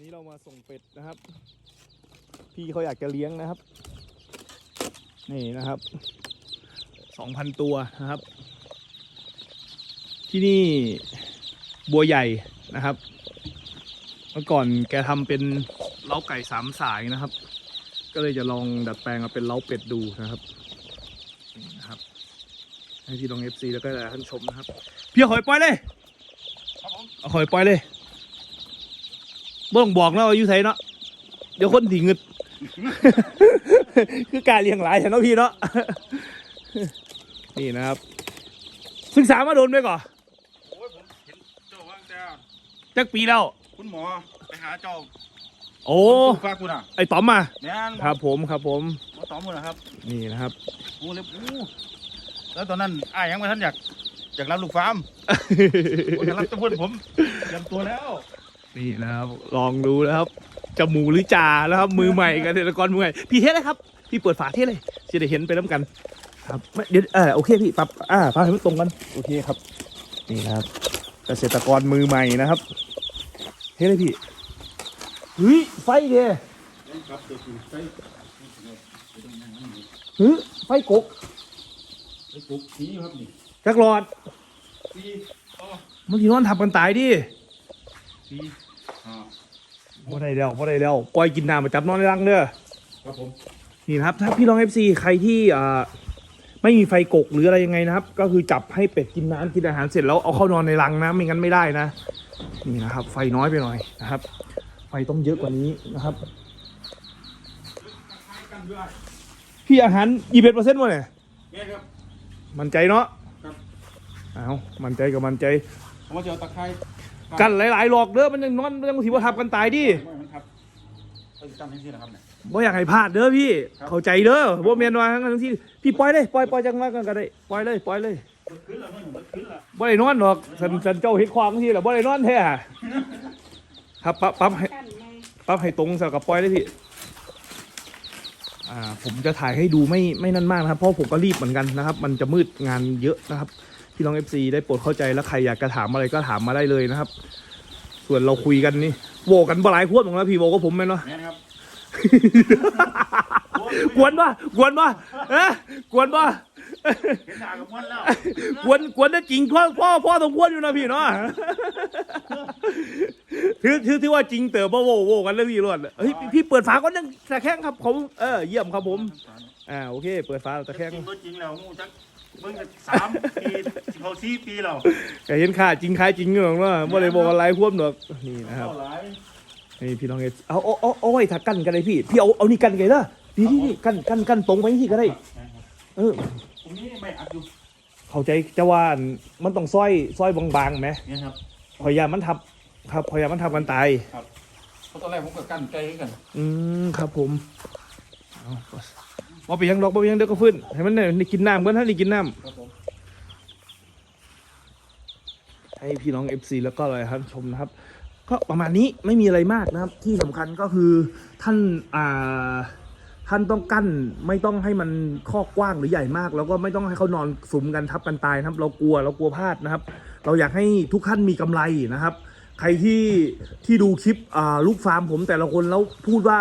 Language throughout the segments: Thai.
นี้เรามาส่งเป็ดนะครับ พี่เขาอยากจะเลี้ยงนะครับ นี่นะครับสองพันตัวนะครับ ที่นี่บัวใหญ่นะครับ เมื่อก่อนแกทำเป็นเล้าไก่สามสายนะครับ ก็เลยจะลองดัดแปลงมาเป็นเล้าเป็ดดูนะครับนี่นะครับ ให้พี่ลองเอฟซีแล้วก็ท่านชมนะครับ พี่เอาหอยปล่อยเลยครับผมเอาหอยปล่อยเลย บ่ต้องบอกนะว่าอยู่ไสเนาะเดี๋ยวคนถีเงึด คือการเลี้ยงหลายฉันเนาะพี่เนาะ นี่นะครับ ศึกษามาโดนไปก่อนโอ้ยผมเห็นเจ้าว่างแต่จักปีแล้ว คุณหมอไปหาเจ้าโอ้ฝากคุณอะไอต๋อมมา แม่นครับผมครับผม หมอต๋อมคุณนะครับนี่นะครับ โอ้เล็บโอ้แล้วตอนนั้นอ้ายยังไม่ทันอยากอยากรับลูกฟาร์มโอ้ยอยากรับตะพุ่นผมเตรียมตัวแล้ว นี่นะครับ ลองดูนะครับจะหมูหรือจ่าแล้วครับ มือใหม่เกษตรกรมือใหม่พี่เทสเลยครับ พี่เปิดฝาเทสเลยจะได้เห็นไปน้ำกัน ครับไม่เดี๋ยวเออโอเคพี่ปรับอ่าปรับให้มันตรงกันโอเคครับ นี่นะครับ เกษตรกรมือใหม่นะครับเทสเลยพี่เฮ้ยไฟเด้ครับเดี๋ยวคุณใส่เฮ้ยไฟกกไอ้ปุ๊บสีครับนี่จักรอดสีอ๋อเมื่อกี้นอนทับกันตายดิ สีอ่าบ่ได้แล้วบ่ได้แล้วปล่อยกินน้ำมาจับนอนในรังเด้อครับผมนี่นะครับ ถ้าพี่ลอง FC ใครที่อ่าไม่มีไฟกกหรืออะไรยังไงนะครับ ก็คือจับให้เป็ดกินน้ำกินอาหารเสร็จแล้วเอาเข้านอนในรังนะไม่งั้นไม่ได้นะนี่นะครับ ไฟน้อยไปหน่อยนะครับ ไฟต้องเยอะกว่านี้นะครับกันด้วยพี่อาหารยี่สิบเปอร์เซ็นต์วะเนี่ยแม่ครับมันใจเนาะครับเอามันใจกับมันใจผมว่าจะเอาตะไคร้ กันหลายๆหลอกเด้อมันยังนอนมันยังถือว่าทับกันตายดิไม่มันครับเอาจำที่นี่นะครับเนี่ย บ่อยากให้พลาดเด้อพี่ ครับ เข้าใจเด้อบ่เมียนว่าทั้งที่พี่ปล่อยเลยปล่อยปล่อยจังมากันก็ได้ปล่อยเลยปล่อยเลยมันขึ้นแล้วมันมันขึ้นแล้วบ่ได้นอนหรอกสันสันเจ้าเฮ็ดความที่แหละบ่ได้นอนแท้ครับปั๊บปั๊บให้ปั๊บให้ตรงสกับปล่อยเลยพี่ อ่า ผมจะถ่ายให้ดูไม่ไม่นั่นมากนะครับ เพราะผมก็รีบเหมือนกันนะครับ มันจะมืดงานเยอะนะครับ พี่น้อง FC ได้โปรดเข้าใจแล้วใครอยากจะถามอะไรก็ถามมาได้เลยนะครับ ส่วนเราคุยกันนี่โวกันบ่หลายควบตรงแล้วพี่โวก็ผมแม่นเนาะแม่นครับ กวนป่ะกวนป่ะเอ๊ะกวนป่ะเห็นหน้ากับมันแล้วกวนกวนได้จริงพ่อพ่อพ่อต้องกวนอยู่นะพี่เนาะถือถือที่ว่าจริงเต๋อบ่โวโวกันเลยพี่รอดเฮ้ยพี่พี่เปิดฝาก็ยังตะแคงครับผมเออเยี่ยมครับผมอ่าโอเค เปิดฝาตะแคงจริงก็จริงแล้วงูจัก เบิ่งกันสามปีเขาสี่ปีแล้วก็เห็นค่าจริงขายจริงอยู่หรอกเนาะบ่ได้บอกอะไรควบหรอกนี่นะครับ เท่าไหร่นี่พี่น้องเอเอาเอาเอาเอาไว้ถ้ากั้นกันเลยพี่ พี่เอาเอานี่กันกันเด้อดีดีดีกั้นกั้นกั้นตรงไปที่ก็ได้ เออผมนี่ไม่อัดอยู่เข้าใจจะว่ามันต้องซอยซอยบางๆไหมเนี่ยครับ พยายามมันทับ ครับพยายามมันทับกันตาย เพราะตอนแรกผมก็กั้นใจกัน อืมครับผมเอา ว่าไปยังดอกว่าไปยังเด็กก็ฟื้นให้มันได้กินน้ำกันถ้าได้กินน้ครับผมำให้พี่น้อง FC แล้วก็อะไรครับชมนะครับ ก็ประมาณนี้ไม่มีอะไรมากนะครับ ที่สำคัญก็คือท่านอ่าท่านต้องกั้นไม่ต้องให้มันข้อกว้างหรือใหญ่มาก แล้วก็ไม่ต้องให้เขานอนสุมกันทับกันตายนะครับ เรากลัวเรากลัวพลาดนะครับ เราอยากให้ทุกท่านมีกำไรนะครับ ใครที่ที่ดูคลิปอ่าลูกฟาร์มผมแต่ละคนแล้วพูดว่า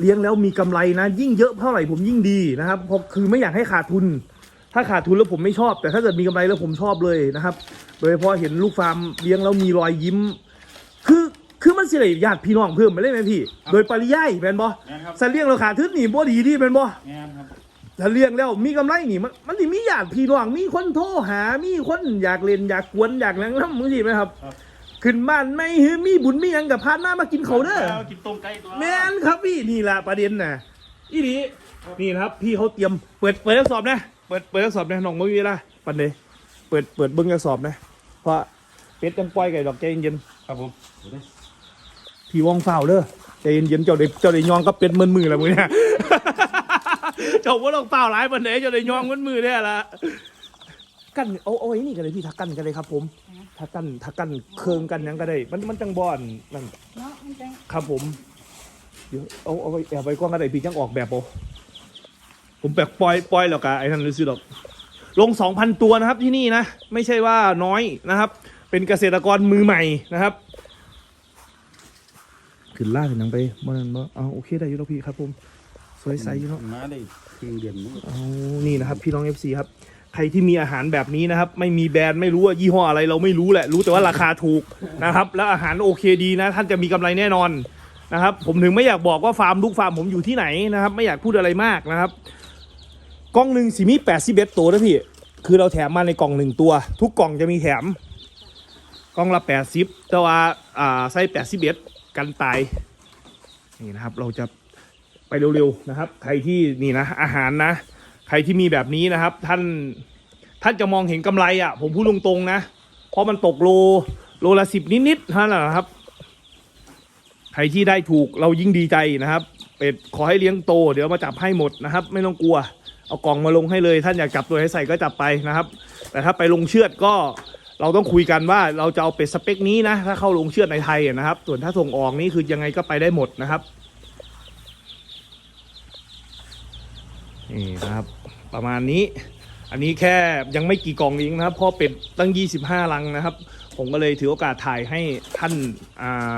เลี้ยงแล้วมีกำไรนะ ยิ่งเยอะเท่าไหร่ผมยิ่งดีนะครับเพราะคือไม่อยากให้ขาดทุน ถ้าขาดทุนแล้วผมไม่ชอบ แต่ถ้าเกิดมีกำไรแล้วผมชอบเลยนะครับ โดยเฉพาะเห็นลูกฟาร์มเลี้ยงแล้วมีรอยยิ้ม คือคือมันสิเลยญาติพี่น้องเพิ่มไปเลยไหมพี่ โดยปริยายแม่นบ่เนี่ยครับสัตว์เลี้ยงเราขาดทุนนี่บ่ดีดีแม่นบ่เนี่ยครับถ้าเลี้ยงแล้วมีกำไรนี่มันมันสิมีญาติพี่น้องมีคนโทรหา มีคนอยากเล่นอยากกวนอยากนั่งน้ำมึงสิไหมครับ ขึ้นบ้านไม่ฮือมีบุญมีหยังกับพานมามากินเขาวเด้อากินต้มไก่ตัวแม่นครับพี่นี่แหละประเด็นน่ะอีนี้นี่นะครับพี่เขาเตรียมเปิดเปิดทดสอบนะ เปิดเปิดทดสอบนะน้องมึงมีเวลาปันเดเปิดเปิดเบิ้งทดสอบนะ เพราะเป็ดจังปล่อยไก่ดอกใจเย็นครับผมๆพี่วองเฝ้าเด้อใจเย็นๆเจ้าได้เจ้าได้ยองก็เป็ดมือมือแล้วมึงเนี่ยเจ้าว่าต้องเฝ้าหลายปันเดเจ้าได้ยองมือมือเนี่ยละกันเอาเอาไว้นี่กันเลยพี่ทักกันกันเลยครับผม ทักกันทักกันเคืองกันหยังก็ได้ มันมันจังบอนนั่นเนาะมันจังครับผมเดี๋ยวเอาเอาไปแอบไปกล้องกระไดพี่จังออกแบบโอผมแปลกปล่อยปล่อยแล้วกะไอ้นั่นเลยสิหรอกลงสองพันตัวนะครับที่นี่นะ ไม่ใช่ว่าน้อยนะครับ เป็นเกษตรกรมือใหม่นะครับขึ้นล่าขึ้นหนังไปบ่นั่นบ่เอาโอเคได้อยู่แล้วพี่ครับผมสวยใสอยู่เนาะ มาได้ครึ่งเดือนนึงเอานี่นะครับ พี่น้อง FC ครับ ใครที่มีอาหารแบบนี้นะครับ ไม่มีแบรนด์ไม่รู้ว่ายี่ห้ออะไรเราไม่รู้แหละ รู้แต่ว่าราคาถูกนะครับ แล้วอาหารโอเคดีนะ ท่านจะมีกำไรแน่นอนนะครับ ผมถึงไม่อยากบอกว่าฟาร์มลูกฟาร์มผมอยู่ที่ไหนนะครับ ไม่อยากพูดอะไรมากนะครับ กล่องหนึ่งสีมีแปดสิบเอ็ดตัวนะพี่ คือเราแถมมาในกล่องหนึ่งตัว ทุกกล่องจะมีแถม กล่องละแปดสิบแต่ว่าอ่าไส้แปดสิบเอ็ดกันตายนี่นะครับ เราจะไปเร็วๆนะครับ ใครที่นี่นะอาหารนะ ใครที่มีแบบนี้นะครับ ท่านท่านจะมองเห็นกำไรอะ ผมพูดตรงๆนะ เพราะมันตกโลโลละสิบนิดๆเท่านั้นแหละครับ ใครที่ได้ถูกเรายิ่งดีใจนะครับ เป็ดขอให้เลี้ยงโต เดี๋ยวมาจับให้หมดนะครับ ไม่ต้องกลัว เอากล่องมาลงให้เลย ท่านอยากจับตัวให้ใส่ก็จับไปนะครับ แต่ถ้าไปลงเชือดก็เราต้องคุยกันว่าเราจะเอาเป็ดสเปคนี้นะ ถ้าเข้าลงเชือดในไทยนะครับ ส่วนถ้าส่งออกนี่คือยังไงก็ไปได้หมดนะครับ นี่นะครับ ประมาณนี้ อันนี้แค่ยังไม่กี่กล่องเองนะครับพราะเป็ดตั้ง 25 ลังนะครับ ผมก็เลยถือโอกาสถ่ายให้ท่านอ่า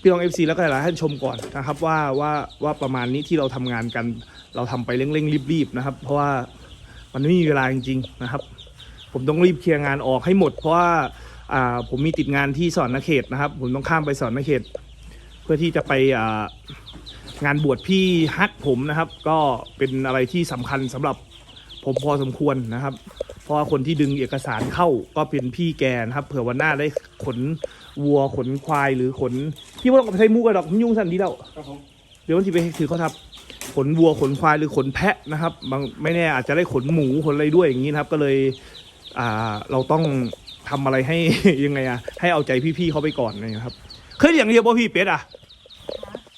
พี่น้อง FC แล้วก็หลายท่านชมก่อนนะครับว่าว่าว่าประมาณนี้ที่เราทำงานกัน เราทำไปเร่งๆรีบๆนะครับ เพราะว่ามันไม่มีเวลาจริงๆนะครับ ผมต้องรีบเคลียร์งานออกให้หมด เพราะว่าผมมีติดงานที่สอนนเขตนะครับ ผมต้องข้ามไปสอนนเขต เพื่อที่จะไปอ่า งานบวชพี่ฮักผมนะครับ ก็เป็นอะไรที่สำคัญสำหรับผมพอสมควรนะครับ เพราะว่าคนที่ดึงเอกสารเข้าก็เป็นพี่แกนะครับ เผื่อวันหน้าได้ขนวัวขนควายหรือขนพี่ว่าต้องไปใช้มูกกระดอกมันยุ่งสันดีแล้ว ครับผมเดี๋ยววันที่ไปถือเขาทับขนวัวขนควายหรือขนแพะนะครับบางไม่แน่อาจจะได้ขนหมูขนอะไรด้วยอย่างนี้นะครับ ก็เลยอ่าเราต้องทำอะไรให้ ยังไงอะให้เอาใจพี่ๆเขาไปก่อนนะครับเคยเลี้ยงเทียบบ่พี่เป็ดอะ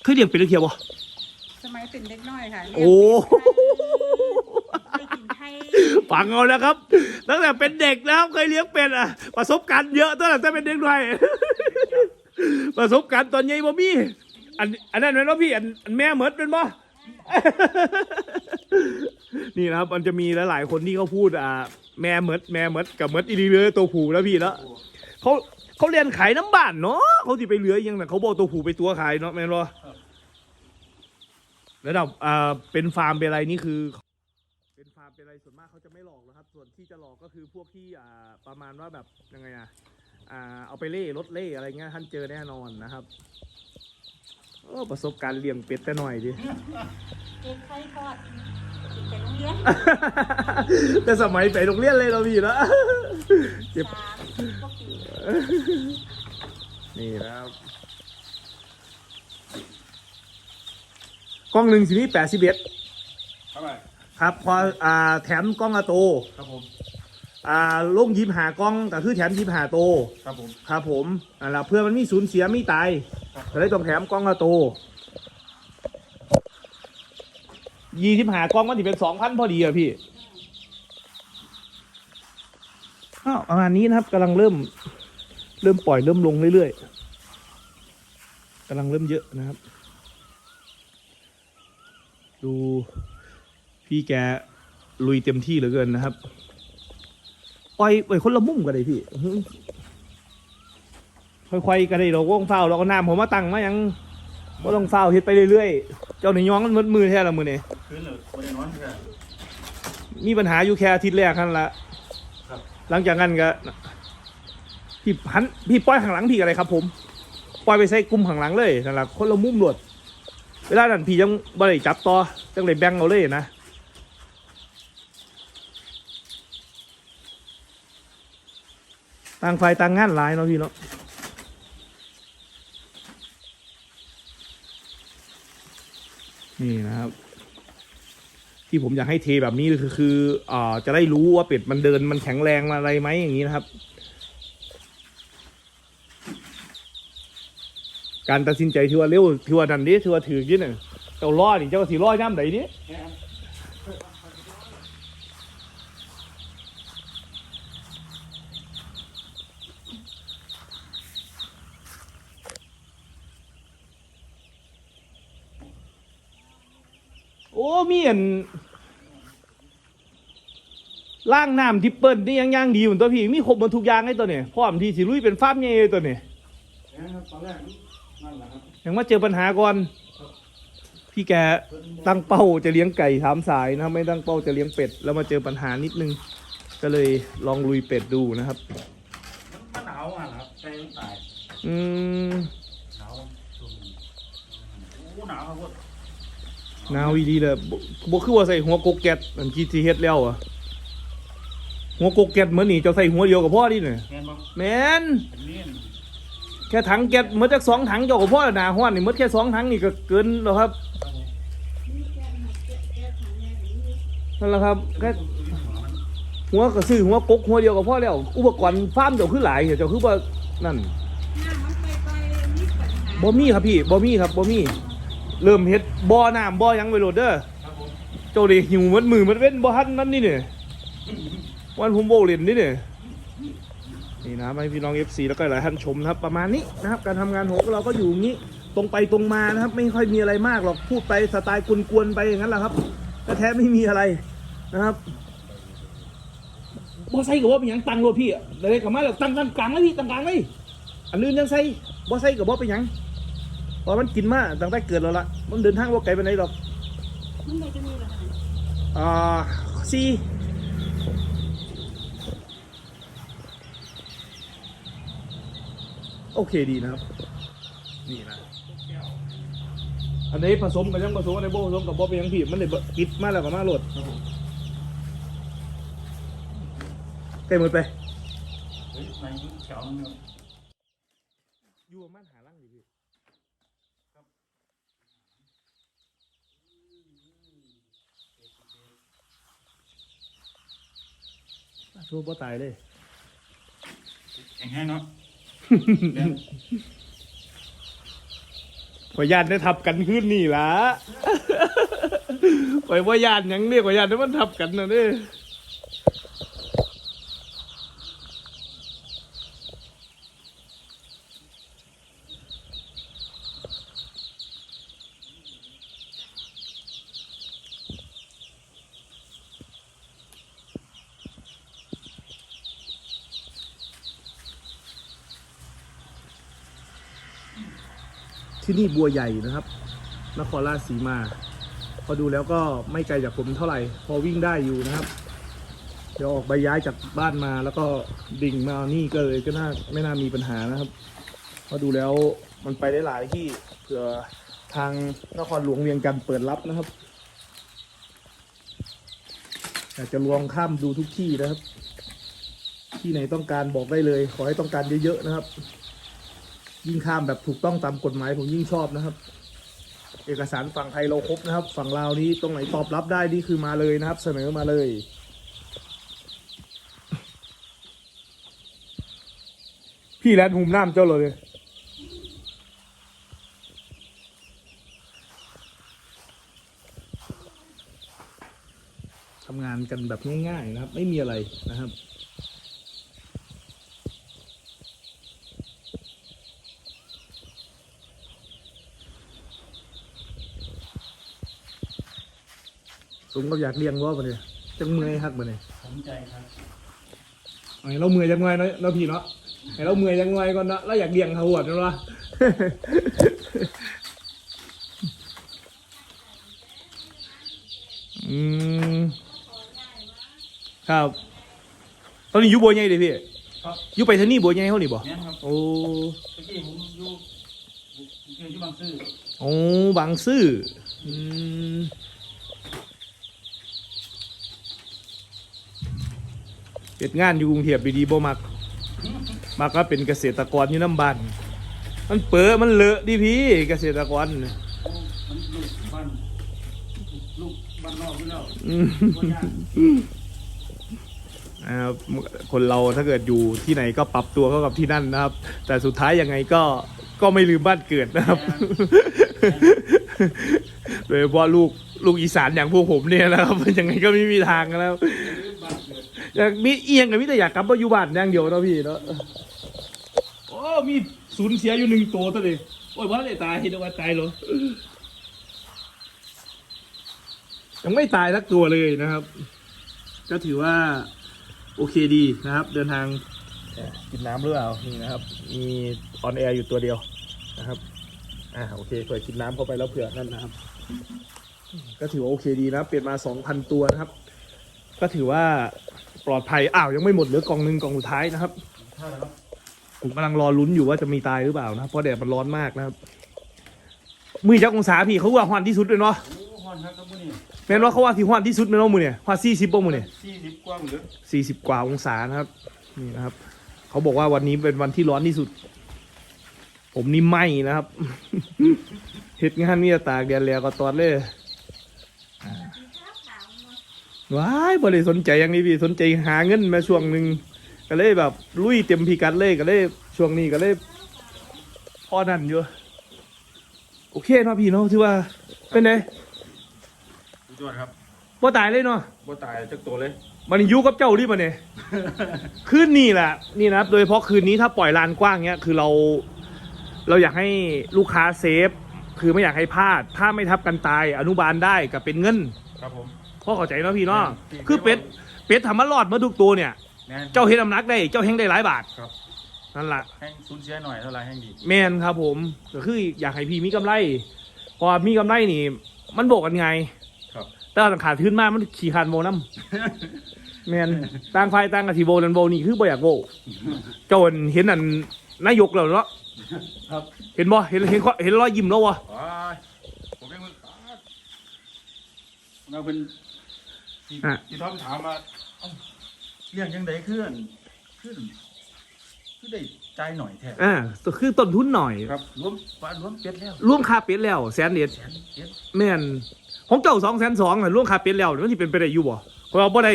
เคยเลี้ยงเป็ดหรือเทียบบ่ สมัยเป็นเด็กน้อยค่ะโอ้ ไปกินไทยฟังเอานะครับ ตั้งแต่เป็นเด็กนะครับเคยเลี้ยงเป็ดอะประสบการณ์เยอะตั้งแต่เป็นเด็กด้วยประสบการณ์ตอนใหญ่บ่มี อันอันนั้นเป็นว่าพี่อันอันแม่เหมิดเป็นบ่ นี่นะครับ มันจะมีหลายๆคนที่เขาพูดอ่า แม่เหมิดแม่เหมิดกับเหมิดอีดีเลยตัวผูแล้วพี่แล้วเขา เขาเรียนขายน้ำบ้านเนาะเขาที่ไปเหลือยังแต่เขาบอกตัวผูไปตัวขายเนาะแม่นบ่ระดับอ่าเป็นฟาร์มเป็นอะไรนี่คือ เป็นฟาร์มเป็นอะไรส่วนมากเขาจะไม่หลอกนะครับ ส่วนที่จะหลอกก็คือพวกที่อ่าประมาณว่าแบบยังไงอะอ่าเอาไปเล่รถเล่อะไรเงี้ยท่านเจอแน่นอนนะครับโอ้ประสบการณ์เลี้ยงเป็ดแต่หน่อยดิเด็กไทยทอดกินแต่โรงเรียนแต่สมัยไปโรงเรียนเลยเรามีแล้วเจ็บสามพวกปีนี่ นะครับกล้องหนึ่งสินี่แปดสิบเอ็ดครับไปครับพออ่าแถมกล้องอะโต ครับผมอ่าลงยิบหากล้องก็คือแถมยิบหาโต ครับผม ครับผมอ่าแล้วเพื่อมันมีสูญเสียมีตายครับ ก็เลยต้องแถมกล้องละโตยี่สิบหากล้องมันถึเป็นสองพันพอดีอะพี่อ้าวประมาณนี้นะครับกำลังเริ่ม เริ่มปล่อยเริ่มลงเรื่อยๆกำลังเริ่มเยอะนะครับ ดูพี่แกลุยเต็มที่เหลือเกินนะครับ ปล่อยปล่อยคนละมุมกันเลยพี่ค่อยๆกันได้เราก็ต้องเฝ้าเราก็น้ำผมมาตั้งมายังก็ต้องเฝ้าเฮ็ดไปเรื่อยๆ เจ้าหนี่ย้องมันมืดมือแท้ละมือนี่คืนเลยไม่ได้นอนแค่มีปัญหาอยู่แค่อาทิตย์แรกนั่นละครับหลังจากนั้นก็ พี่หันพี่ปล่อยข้างหลังพี่อะไรครับ ผมปล่อยไปใส่กลุ่มข้างหลังเลยนั่นแหละคนละมุมหลด เวลานั้นพี่ยังบ่ได้จับต่อจังเลยแบ่งเอาเลยนะต่างฝ่ายต่างงานหลายเนาะพี่เนาะนี่นะครับ ที่ผมอยากให้เทแบบนี้คือคืออ่าจะได้รู้ว่าเป็ดมันเดินมันแข็งแรงอะไรไหมอย่างนี้นะครับ การตัดสินใจที่ว่าเร็วที่ว่าดันดิที่ว่าถือยิ่น่ะเจ้าล้อนี่เจ้าสีล้อย่ำไหนดิโอ้มีอันล่างน้ำทิปเปิลนี่ยังย่างดีเหมือนตัวพี่มีครบหมดทุกอย่างไอ้ตัวเนี่ยพร้อมที่สิลุยเป็นฟ้าร์มใหญ่เลยตัวเนี่ย นะครับตอนแรกน้นั่นแหละครับยังมาเจอปัญหาก่อนพี่แกตั้งเป้าจะเลี้ยงไก่สามสายนะครับไม่ตั้งเป้าจะเลี้ยงเป็ด แล้วมาเจอปัญหานิดนึง ก็เลยลองลุยเป็ดดูนะครับมันมันหนาวอะครับใจมันตายอืมหนาวช่วงนี้โอ้หนาวครับพวกหนาวอีดีเลยบ่บ่คือว่าใส่หัวกกแก๊สอันกี้ที่เฮ็ดแล้วอะหัวกกแก๊สเหมือนนี่เจะใส่หัวเดียวกับพ่อดิเนี่ยแม่นบ่แมนอันนี้ แค่ถังแก๊สเมือจากสองถังเจ้ากับพ่อหนาห้อนนี่เมือแค่สองถังนี่ก็เกินแล้วครับนั่นแหละครับแค่หัวก็ซื้อหัวกกหัวเดียวกับพ่อแล้ว อุปกรณ์ฟาร์มเจ้าคือหลายเจ้าคือว่านั่นน้ำมันไปไปมีปัญหาบ่มีครับพี่บ่มีครับบ่มีเริ่มเฮ็ดบ่อน้ำบ่อยังไปโหลดเด้อรับผมเจ้าเดิหิวมันมือมันเว้นบ่ทันนั่นนี่เนี่ยวันผมโบเล่นนี่เนี่ย นี่นะให้พี่น้อง FC แล้วก็หลายท่านชมนะครับ ประมาณนี้นะครับ การทำงานของพวกเราก็อยู่อย่างนี้ตรงไปตรงมานะครับ ไม่ค่อยมีอะไรมากหรอกพูดไปสไตล์กวนๆไปอย่างนั้นแหละครับแต่แท้ไม่มีอะไรนะครับบ่ใส่กับว่าเป็นหยังตังรถพี่อะไรกับมาแล้วตังกันกลางเลยพี่ตังกลางเลยอันอื่นยังใส่บ่ใส่กับว่าเป็นหยังเพราะมันกินมาตั้งแต่เกิดแล้วละมันเดินทางว่าไกลไปไหนหรอกมันได้จะมีเหรอคะอ่าซี โอเคดีนะครับ นี่นะอันนี้ผสมกับยังผสมอันนี้โบผสมกับบ๊อบเป็นยังผีมันเลยปิดมาแล้วก็มาโหลดใกล้หมดไปเฮ้ยในแถวนี้อยู่ประมันหาล่างดีพี่ชั่วบ่ตายเลยแข็งแห้งเนาะ ขอยานได้ทับกันขึ้นนี่ล่ะข่อยว่าญาติหยังเรียกว่าญาติได้มันทับกันนะเด้ ที่นี่บัวใหญ่นะครับ นครราชสีมา พอดูแล้วก็ไม่ไกลจากผมเท่าไหร่ พอวิ่งได้อยู่นะครับ เดี๋ยวออกใบย้ายจากบ้านมาแล้วก็ดิ่งมานี่ก็เลยก็น่าไม่น่ามีปัญหานะครับ พอดูแล้วมันไปได้หลายที่เผื่อทางนครหลวงเวียงจันเปิดรับนะครับอยากจะลองข้ามดูทุกที่นะครับ ที่ไหนต้องการบอกได้เลย ขอให้ต้องการเยอะๆนะครับ ยิ่งข้ามแบบถูกต้องตามกฎหมายผมยิ่งชอบนะครับ เอกสารฝั่งไทยเราครบนะครับ ฝั่งลาวนี้ตรงไหนตอบรับได้นี่คือมาเลยนะครับ เสนอมาเลยพี่แลนหุมน้ำเจ้าเลยทำงานกันแบบง่ายๆนะครับ ไม่มีอะไรนะครับ สูงก็อยากเลี้ยงว่าปะเนี่ยจังเมื่อยฮักปะเนี่ยสนใจครับไอ้เราเมื่อยจังไงเนาะเราพี่เนาะไอ้เราเมื่อยจังไงก่อนเนาะเราอยากเลี้ยงเขาหวดเนาะอืมครับตอนนี้อยู่บัวใหญ่เลยพี่ครับอยู่ไปทางนี่บัวใหญ่เขานี่บ่เนี่ยครับโอ้เมื่อกี้ผมอยู่อยู่ที่บางซื่อโอ้บางซื่ออืม็ดงานอยู่กรุงเทพดีๆบ่มักมักก็เป็นเกษตรกรอยู่น้ำบ้านมันเปื้อมันเลอะดิพี่เกษตรกรอ้มันลูกบ้านลูกบ้านนอกอยู่แล้วบ่ยากนะครับคนเราถ้าเกิดอยู่ที่ไหนก็ปรับตัวเข้ากับที่นั่นนะครับ แต่สุดท้ายยังไงก็ก็ไม่ลืมบ้านเกิดนะครับ โดยเฉพาะลูกลูกอีสานอย่างพวกผมเนี่ยนะครับยังไงก็ไม่มีทางแล้ว อยากมีเอียงกับมิแต่อยากกลับมาอยู่บ้านอย่างเดียวเนาะพี่เนาะโอ้มีสูญเสียอยู่หนึ่งตัวตัวเดียวโอ้ยว่าเลยตายเดี๋ยวว่าตายเหรอยังไม่ตายสักตัวเลยนะครับ ก็ถือว่าโอเคดีนะครับ เดินทางเอ่อกินน้ำหรือเปล่านี่นะครับ มีออนแอร์อยู่ตัวเดียวนะครับอ่าโอเคเผื่อกินน้ำเข้าไปแล้วเผื่อนั่นนะครับ ก็ถือว่าโอเคดีนะเปลี่ยนมาสองพันตัวนะครับ ก็ถือว่า ปลอดภัยอ้าวยังไม่หมดเหลือกล่องหนึ่งกล่องสุดท้ายนะครับถ้าแล้วผมกำลังรอลุ้นอยู่ว่าจะมีตายหรือเปล่านะครับเพราะแดดมันร้อนมากนะครับมือจักองศาพี่เขาว่าฮอนที่สุดเลยเนาะโอ้ฮอนครับครับมื้อนี้แม่นว่าเขาว่าที่ฮอนที่สุดเลยเนาะมือเนี่ยฮอนสี่สิบป่ะมือเนี่ยสี่สิบกว่าหรือสี่สิบกว่าองศานะครับนี่นะครับเขาบอกว่าวันนี้เป็นวันที่ร้อนที่สุด ผมนี่ไหมนะครับเหตุงานนี่ตากแดดแล้วก็ตอนเลย ว้ายบริสนใจอย่างนี้พี่สนใจหาเงินมาช่วงหนึ่งก็เลยแบบลุยเต็มพิกัดเลยก็เลยช่วงนี้ก็เลยพอนั่นอยู่โอเคเนาะพี่เนาะถือว่าเป็นไงสุดยอดครับบ่ตายเลยเนาะบ่ตายจักตัวเลยมันอยู่กับเจ้าดิมันเนี่ยคืนนี้แหละนี่นะครับ โดยเฉพาะคืนนี้ถ้าปล่อยลานกว้างเนี้ยคือเรา เราอยากให้ลูกค้าเซฟ คือไม่อยากให้พลาด ถ้าไม่ทับกันตาย อนุบาลได้กับเป็นเงิน ครับผม พ่อเข้าใจเนาะพี่เนาะจริงคือเป็ดเป็ดทำมารอดมาทุกตัวเนี่ยแม่นเจ้าเฮ็ดน้ำหนักได้เจ้าแห้งได้หลายบาทครับนั่นแหละแห้งสูญเสียหน่อยเท่าไรแห้งดีแมนครับผมก็คืออยากให้พี่มีกำไรพอมีกำไรนี่ มันบอกกันไงครับแต่ว่าขาดทุนมากมันขี่ขานโบน้ำแมนต่างฝ่ายต่างกับทีโบนันโบนี่คือบ่อยากโบเจ้าเห็นอันนายกแล้วเนาะครับเห็นบ่เห็นเห็นเห็นรอยยิ้มแล้ววะว้ายผมเป็นคนเราเป็น ที่ที่ท็อปถามมาเอ้าเลี้ยงยังไงขึ้นขึ้นคือได้ใจายหน่อยแท้อ่าคือต้นทุนหน่อย ครับรวมปลารวมเป็ดแล้วร่วมค่าเป็ดแล้วแสนเดียดแสนเป็ดแม่นของเจ้าสองแสนสองร่วมค่าเป็ดแล้วมันที่เป็นไปได้อยู่บ่เพราะเราบ่ได้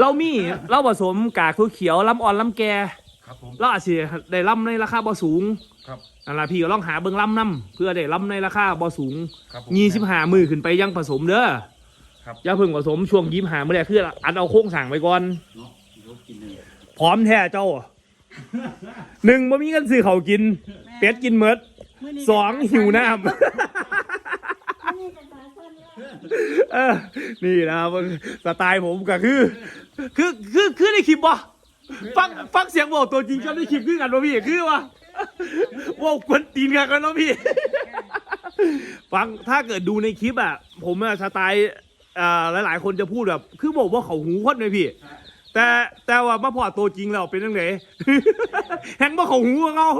เรามีเราผสมกากเขียวๆลำอ่อนลำแก่ครับผมเราอาจจะได้ลำในราคาบ่สูงครับนั่นล่ะพี่ก็ลองหาเบิ่งลำนํเพื่อได้ลำในราคาบ่สูง ครับผมยี่สิบห้ามือขึ้นไปยังผสมเด้อ ครับ อย่าเพิ่งผสมช่วงยี่สิบห้ามือแรกคืออันเอาโค้งสั่งไปก่อนเนาะเดี๋ยวกินเลยพร้อมแท้เจ้าหนึ่งบ่มีเงินซื้อเขาวกิน เป็ดกินเมดสองหิวน้ำเออนี่นะครับสไตล์ผมก็คือ คือคือคือในคลิปวะฟังฟังเสียงบอกตัวจริงกับในคลิปคือกันวะพี่คือวะว่ากวนตีนกันกันเนาะพี่ ฟังถ้าเกิดดูในคลิปอะ ผมอะสไตล์ อ่าหลายๆ คนจะพูดแบบ คือบอกว่าเขาหูคนเลยพี่ แต่แต่ว่ามาพอตัวจริงแล้วเป็นยังไง แฮงว่าเขาหูกับเขา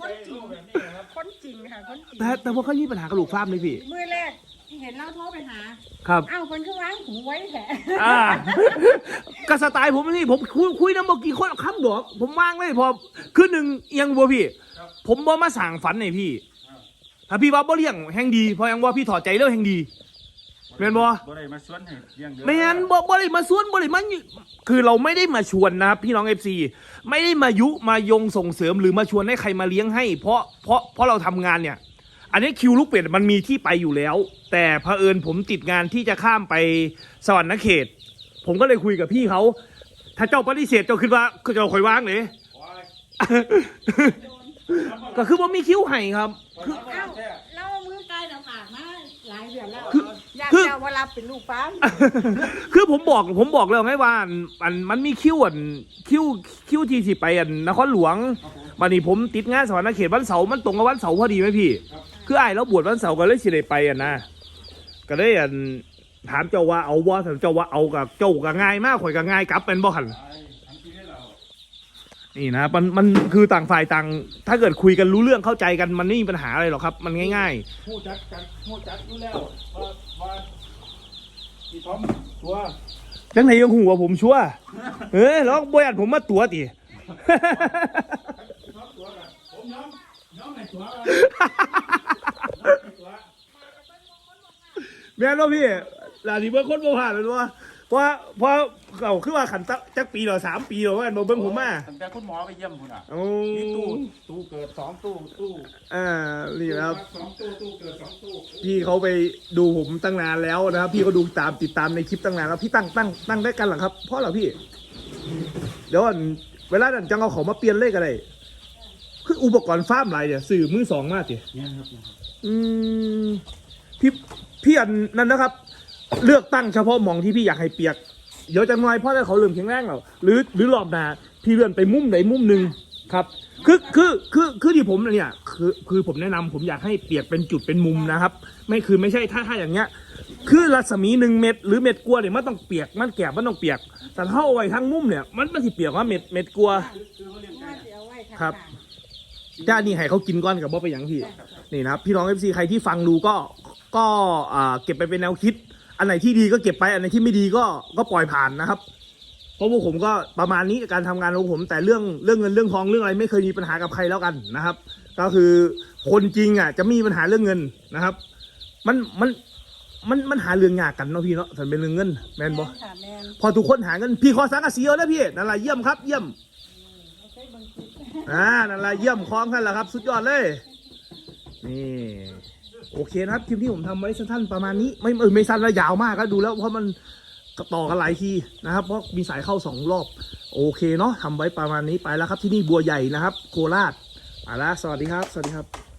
คนจริงคนจริงค่ะคนจริงแต่แต่ว่าเขามีปัญหากระดูกฟ้าร์มเลยพี่ มือแรกเห็นเราโทรไปหา ครับอ้าวคนคือวางหูไว้แผลอ่าก็สไตล์ผมนี่ผมคุยคุยน้ำบอกกี่คนคำบอกผมว่างเลยพอคือหนึ่งเอียงบัวพี่ ผมบ่มาสั่งฝันไงพี่ ถ้าพี่ว่าบ่เลี้ยงแห่งดีเพราะยังว่าพี่ถอดใจเรื่องแห่งดี แม่นบ่ บ่ได้มาสวนให้เลี้ยงเด้อ ไม่งั้นบ่บ่ได้มาสวนบ่ได้มาคือเราไม่ได้มาชวนนะครับพี่น้องเอฟซีไม่ได้มายุมายงส่งเสริมหรือมาชวนให้ใครมาเลี้ยงให้ เพราะเพราะเพราะเราทำงานเนี่ย อันนี้คิวลูกเป็ดมันมีที่ไปอยู่แล้ว แต่เผอิญผมติดงานที่จะข้ามไปสวรรค์เขต ผมก็เลยคุยกับพี่เขาถ้าเจ้าปฏิเสธเจ้าคิดว่าเจ้าคอยว่างเลย ก็คือว่ามีคิวให้ครับ คืออ้าวเราเอามือใกล้เราผ่านมาหลายเดือนแล้ว คืออยาก คือจะว่ารับเป็นลูกฟ้าคือผมบอกผมบอกแล้วไงว่าอันอันมันมีคิวอันคิวคิวที่สิไปอันนครหลวงวันนี้ผมติดงานสวรรค์เขตวันเสาร์มันตรงกับวันเสาร์พอดีไหมพี่ คือไอ้ายเราบวชวันเสาร์ก็เลยสิได้ไปอะนะก็เลยอันถามเจ้าว่าเอาว่าถามเจ้าว่าเอากับเจ้าก็ง่ายมากข่อยก็ง่ายกลับเป็นบ่หัน นี่นะมันมันคือต่างฝ่ายต่าง ถ้าเกิดคุยกันรู้เรื่องเข้าใจกันมันไม่มีปัญหาอะไรหรอกครับ มันง่ายๆผู้จัดกันผู้จัดอยู่แล้วว่าว่าพี่ทอมตัวจังไหนยังหัวผมชัวร์เฮ้ยแล้วบอยอันผมมาตัวติพี่ทอมตัวกันผมยอมยอมให้ตัวกันตัวแม่นบ่พี่หลานที่เบิ่งคนบ่ผ่านเลยว่า เพราะเพราะเขาคือว่าขันตะจักปีหรอสามปีหรอว่าอันบ่เบิ่งผมมาตั้งแต่คุณหมอไปเยี่ยมคุณอะโอ้มีตู้ตู้เกิดสองตู้ตู้อ่านี่นะครับสองตู้ตู้เกิดสองตู้พี่เขาไปดูผมตั้งนานแล้วนะครับ พี่เขาดูตามติดตามในคลิปตั้งนานแล้วพี่ตั้งตั้งตั้งได้กันเหรอครับเพราะเหรอพี่ เดี๋ยวอันเวลานั้นจังเอาของมาเปลี่ยนเลขอะไรคืออุปกรณ์ฟาร์มอะไรเนี่ยสื่อมือสองมากสิเนี่ยครับอืมพี่พี่อันนั้นนะครับ เลือกตั้งเฉพาะหมองที่พี่อยากให้เปียก เดี๋ยวจะน้อยเพราะถ้าเขาเริ่มแข็งแรงแล้วหรือหรือรอบหน้าพี่เลื่อนไปมุมไหนมุมหนึ่งครับ คือคือคือคือที่ผมเนี่ยคือคือผมแนะนำผมอยากให้เปียกเป็นจุดเป็นมุมนะครับ ไม่คือไม่ใช่ถ้าถ้าอย่างเงี้ย คือรัศมีหนึ่งเม็ดหรือเม็ดกลัวเนี่ยมันต้องเปียกมันแกบมันต้องเปียก แต่ถ้าเอาไว้ทั้งมุมเนี่ยมันมันสิเปียกว่าเม็ดเม็ดกลัวครับข้างจ้านี่ให้เขากินก้อนกับบ่ไปหยังพี่นี่นะครับพี่น้องเอฟซีใครที่ฟังดูก็ก็เก็บไปเป็นแนวคิด อันไหนที่ดีก็เก็บไป อันไหนที่ไม่ดีก็ก็ปล่อยผ่านนะครับ เพราะพวกผมก็ประมาณนี้การทำงานของผม แต่เรื่องเรื่องเงินเรื่องทองเรื่องอะไรไม่เคยมีปัญหากับใครแล้วกันนะครับ ก็คือคนจริงอะ จะมีปัญหาเรื่องเงินนะครับ มันมันมันมันหาเรื่องยากกันเนาะพี่เนาะส่วนเป็นเรื่องเงินแมนบอค่ะแมนพอทุกคนหาเงินพี่ขอสังกะสีเอาแล้วพี่นั่นแหละเยี่ยมครับ เยี่ยมเอาใช้เบิ่งคลิปอ่านั่นแหละเยี่ยมคล้องท่านแหละครับ สุดยอดเลยนี่ โอเคนะครับคลิปที่ผมทำไว้สั้นๆประมาณนี้ไม่เออไม่สั้นแล้วยาวมากก็ดูแล้วเพราะมันต่อกันหลายทีนะครับเพราะมีสายเข้าสองรอบ โอเคเนาะทำไว้ประมาณนี้ไปแล้วครับที่นี่บัวใหญ่นะครับ โคราชไปแล้วสวัสดีครับ สวัสดีครับ